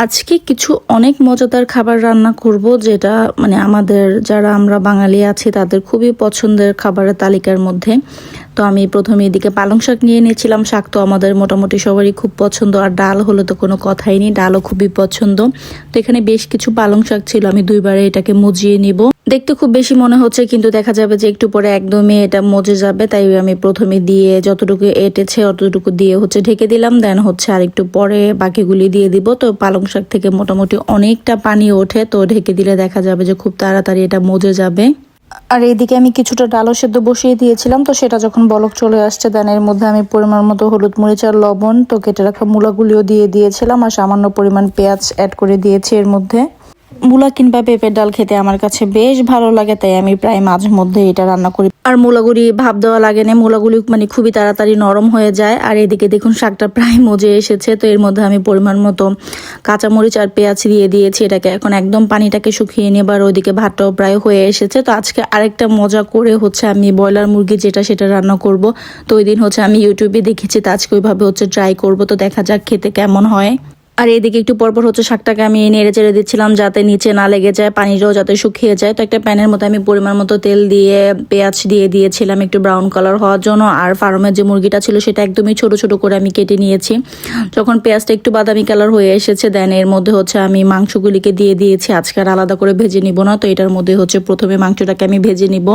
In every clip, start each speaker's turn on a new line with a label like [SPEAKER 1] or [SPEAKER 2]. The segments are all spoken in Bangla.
[SPEAKER 1] আজকে কিছু অনেক মজাদার খাবার রান্না করব যেটা মানে আমাদের যারা আমরা বাঙালি আছি তাদের খুবই পছন্দের খাবারের তালিকার মধ্যে। তো আমি প্রথমে এদিকে পালং শাক নিয়ে নিয়েছিলাম শাক তো আমাদের মোটামুটি সবারই খুব পছন্দ, আর ডাল হলে তো কোনো কথাই নেই, ডালও খুবই পছন্দ। তো এখানে বেশ কিছু পালং শাক ছিল, আমি দুইবারে এটাকে মজিয়ে নিব। দেখতে খুব বেশি মনে হচ্ছে, কিন্তু দেখা যাবে যে একটু পরে একদমই এটা মজে যাবে, তাই আমি প্রথমে দিয়ে যতটুকু এটেছে অতটুকু দিয়ে হচ্ছে ঢেকে দিলাম, দেন হচ্ছে আর একটু পরে বাকিগুলি দিয়ে দিব। তো পালং শাক থেকে মোটামুটি অনেকটা পানি ওঠে, তো ঢেকে দিলে দেখা যাবে যে খুব তাড়াতাড়ি এটা মজে যাবে। আর এইদিকে আমি কিছুটা ডালো সেদ্ধ বসিয়ে দিয়েছিলাম, তো সেটা যখন বলক চলে আসছে দেন এর মধ্যে আমি পরিমাণ মতো হলুদ মরিচ আর লবণ, তো কেটে রাখা মূলাগুলিও দিয়ে দিয়েছিলাম, আর সামান্য পরিমাণ পেঁয়াজ অ্যাড করে দিয়েছি এর মধ্যে। মূলা কিংবা পেঁপের ডাল খেতে আমার কাছে বেশ ভালো লাগে, তাই আমি প্রায় মাঝে মধ্যে এটা রান্না করি। আর মূলাগুলি ভাব দেওয়া লাগে না মূলাগুলি মানে খুবই তাড়াতাড়ি নরম হয়ে যায়। আর এদিকে দেখুন, শাকটা প্রায় মজে এসেছে, তো এর মধ্যে আমি পরিমাণ মতো কাঁচামরিচ আর পেঁয়াজ দিয়ে দিয়েছি এটাকে। এখন একদম পানিটাকে শুকিয়ে নেবার ওইদিকে ভাতটাও প্রায় হয়ে এসেছে। তো আজকে আরেকটা মজা করে হচ্ছে আমি ব্রয়লার মুরগি যেটা সেটা রান্না করব। তো ওই দিন হচ্ছে আমি ইউটিউবে দেখেছি, তো আজকে ওইভাবে হচ্ছে ট্রাই করব। তো দেখা যাক খেতে কেমন হয়। আর এদিকে একটু পরপর হচ্ছে শাকটাকে আমি নেড়ে চেড়ে দিচ্ছিলাম যাতে নিচে না লেগে যায়, পানিটাও যাতে শুকিয়ে যায়। তো একটা প্যানের মধ্যে আমি পরিমাণ মতো তেল দিয়ে, পেঁয়াজ দিয়ে দিয়েছিলাম একটু ব্রাউন কালার হওয়ার জন্য। আর ফার্মের যে মুরগিটা ছিল সেটা একদমই ছোট ছোট করে আমি কেটে নিয়েছি। যখন পেঁয়াজটা একটু বাদামি কালার হয়ে এসেছে দেন এর মধ্যে হচ্ছে আমি মাংসগুলিকে দিয়ে দিয়েছি। আজকে আর আলাদা করে ভেজে নিব না, তো এটার মধ্যে হচ্ছে প্রথমে মাংসটাকে আমি ভেজে নিব।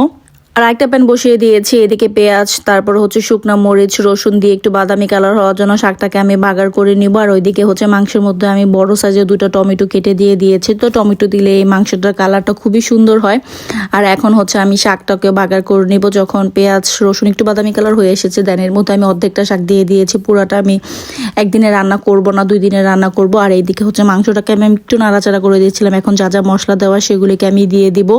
[SPEAKER 1] আর একটা প্যান বসিয়ে দিয়েছি, এদিকে পেঁয়াজ, তারপর হচ্ছে শুকনো মরিচ, রসুন দিয়ে একটু বাদামি কালার হওয়ার জন্য শাকটাকে আমি বাগার করে নিব। আর ওইদিকে হচ্ছে মাংসের মধ্যে আমি বড় সাইজের দুটো টমেটো কেটে দিয়ে দিয়েছি। তো টমেটো দিলে এই মাংসটার কালারটা খুবই সুন্দর হয়। আর এখন হচ্ছে আমি শাকটাকে বাগার করে নিব। যখন পেঁয়াজ, রসুন একটু বাদামি কালার হয়ে এসেছে দেন এর মধ্যে আমি অর্ধেকটা শাক দিয়ে দিয়েছি। পুরাটা আমি একদিনে রান্না করব না, দুই দিনে রান্না করব। আর এইদিকে হচ্ছে মাংসটাকে আমি একটু নাড়াচাড়া করে দিয়েছিলাম। এখন যা যা মশলা দেওয়া সেগুলিকে আমি দিয়ে দিব।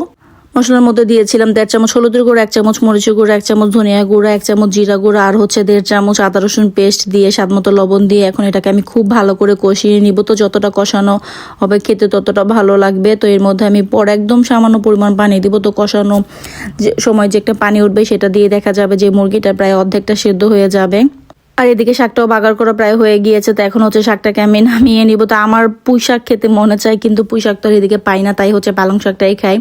[SPEAKER 1] মশলার মধ্যে দিয়েছিলাম দেড় চামচ হলুদের গুঁড়ো, এক চামচ মরিচের গুঁড়ো, এক চামচ ধনিয়া গুঁড়ো, এক চামচ জিরা গুঁড়ো, আর হচ্ছে দেড় চামচ আদা রসুন পেস্ট দিয়ে স্বাদ মতো লবণ দিয়ে এখন এটাকে আমি খুব ভালো করে কষিয়ে নিব। তো যতটা কষানো হবে খেতে ততটা ভালো লাগবে। তো এর মধ্যে আমি পর একদম সামান্য পরিমাণ পানি দিব। তো কষানো যে সময় যে একটা পানি উঠবে সেটা দিয়ে দেখা যাবে যে মুরগিটা প্রায় অর্ধেকটা সেদ্ধ হয়ে যাবে। আর এদিকে শাকটাও বাগার করা প্রায় হয়ে গিয়েছে, তো এখন হচ্ছে শাকটাকে আমি নামিয়ে নিব। তো আমার পুঁই শাক খেতে মনে চায়, কিন্তু পুঁই শাক তো এদিকে পাই না, তাই হচ্ছে পালং শাকটাই খাই।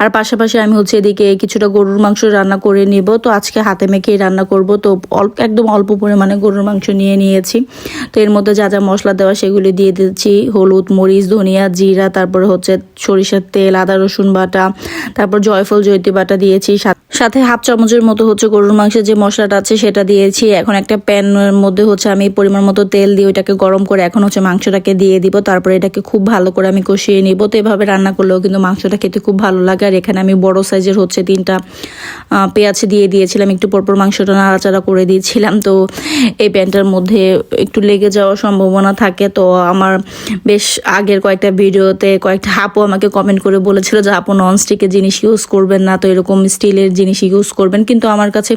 [SPEAKER 1] আর পাশাপাশি আমি হচ্ছে এদিকে কিছুটা গরুর মাংস রান্না করে নিব। তো আজকে হাতে মেখেই রান্না করব, তো অল্প, একদম অল্প পরিমাণে গরুর মাংস নিয়ে নিয়েছি। তো এর মধ্যে যা যা মশলা দেওয়া, সেগুলি দিয়ে দিচ্ছি। হলুদ, মরিচ, ধনিয়া, জিরা, তারপরে হচ্ছে সরিষার তেল, আদা, রসুন বাটা, তারপর জয়ফল জৈতি বাটা দিয়েছি। সাথে হাফ চামচের মতো হচ্ছে গরুর মাংসের যে মশলাটা আছে, সেটা দিয়েছি। এখন একটা প্যান এর মধ্যে হচ্ছে আমি পরিমাণ মতো তেল দিয়ে ওইটাকে গরম করে এখন হচ্ছে মাংসটাকে দিয়ে দিব। তারপরে এটাকে খুব ভালো করে আমি কষিয়ে নিব। তো এভাবে রান্না করলেও কিন্তু মাংসটা খেতে খুব ভালো লাগে। আর এখানে আমি বড় সাইজের হচ্ছে তিনটা পেঁয়াজ দিয়ে দিয়েছিলাম। একটু পরপর মাংসটা নাড়াচাড়া করে দিয়েছিলাম। তো এই প্যানটার মধ্যে একটু লেগে যাওয়ার সম্ভাবনা থাকে। তো আমার বেশ আগের কয়েকটা ভিডিওতে কয়েকটা আপু আমাকে কমেন্ট করে বলেছিল যে, আপু ননস্টিকের জিনিস ইউজ করবেন না। তো এরকম স্টিলের জিনিস ইউজ করবেন। কিন্তু আমার কাছে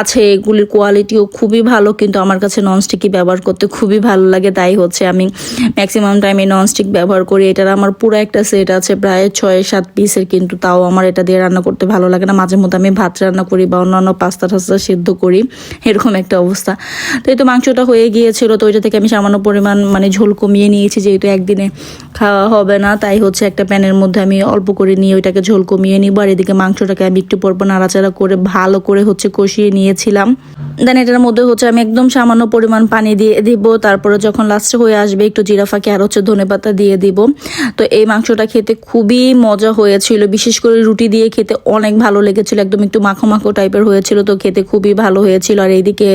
[SPEAKER 1] আছে, এগুলির কোয়ালিটিও খুবই ভালো। কিন্তু আমার কাছে ননস্টিকই ব্যবহার করতে খুবই ভালো লাগে। তাই হচ্ছে আমি ম্যাক্সিমাম টাইমে ননস্টিক ব্যবহার করি। এটার আমার পুরো একটা সেট আছে, প্রায় ছয় সাত পিসের কিন্তু তাও আমার এটা দিয়ে রান্না করতে ভালো লাগে না। মাঝে মধ্যে আমি ভাত রান্না করি বা অন্যান্য পাস্তা টাস্তা সিদ্ধ করি, এরকম একটা অবস্থা। তো এই তো মাংসটা হয়ে গিয়েছিল, তো ওইটা থেকে আমি সামান্য পরিমাণ মানে ঝোল কমিয়ে নিয়েছি, যেহেতু একদিনে খাওয়া হবে না। তাই হচ্ছে একটা প্যানের মধ্যে আমি অল্প করে নিয়ে ওইটাকে ঝোল কমিয়ে নিব। আর এদিকে মাংসটাকে আমি একটু পরপর নাড়াচাড়া করে, ভালো করে হচ্ছে কষিয়ে নিয়েছিলাম। দেন এটার মধ্যে হচ্ছে আমি একদম সামান্য পরিমাণ পানি দিয়ে দিব। তারপরে যখন লাস্টে হয়ে আসবে, একটু জিরা ফাঁকি আর হচ্ছে ধনে পাতা দিয়ে দিব। তো এই মাংসটা খেতে খুবই মজা হয়েছিল। বিশেষ করে রুটি দিয়ে খেতে অনেক ভালো লেগেছিল। একদম একটু মাখো মাখো টাইপের হয়েছিল। তো খেতে খুবই ভালো হয়েছিল। আর এইদিকে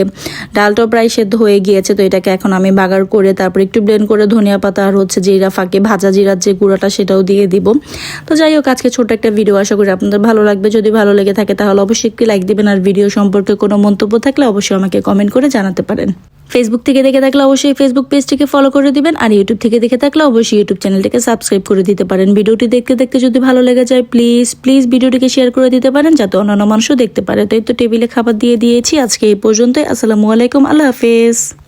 [SPEAKER 1] ডালটাও প্রায় সেদ্ধ হয়ে গিয়েছে। তো এটাকে এখন আমি বাগার করে তারপর একটু ব্লেন্ড করে ধনিয়া পাতা আর হচ্ছে জিরা ফাঁকে, ভাজা জিরার যে গুঁড়াটা সেটাও দিয়ে দিব। তো যাই হোক, আজকে ছোট একটা ভিডিও আশা করি আপনাদের ভালো লাগবে। যদি ভালো লেগে থাকে তাহলে অবশ্যই একটি লাইক দিবেন। আর ভিডিও সম্পর্কে কোনো মন্তব্য থাকলে অবশ্যই আমাকে কমেন্ট করে জানাতে পারেন। ফেসবুক থেকে দেখে থাকলে অবশ্যই ফেসবুক পেজটিকে ফলো করে দিবেন আর ইউটিউব থেকে দেখে থাকলে অবশ্যই ইউটিউব চ্যানেলটিকে সাবস্ক্রাইব করে দিতে পারেন। ভিডিওটি দেখতে দেখতে যদি ভালো লেগে যায় প্লিজ প্লিজ ভিডিওটিকে শেয়ার করে দিতে পারেন যাতে অন্যান্য মানুষও দেখতে পারে। তাই তো টেবিলে খাবার দিয়ে দিয়েছি। আজকে এই পর্যন্তই। আসসালামু আলাইকুম। আল্লাহ হাফেজ।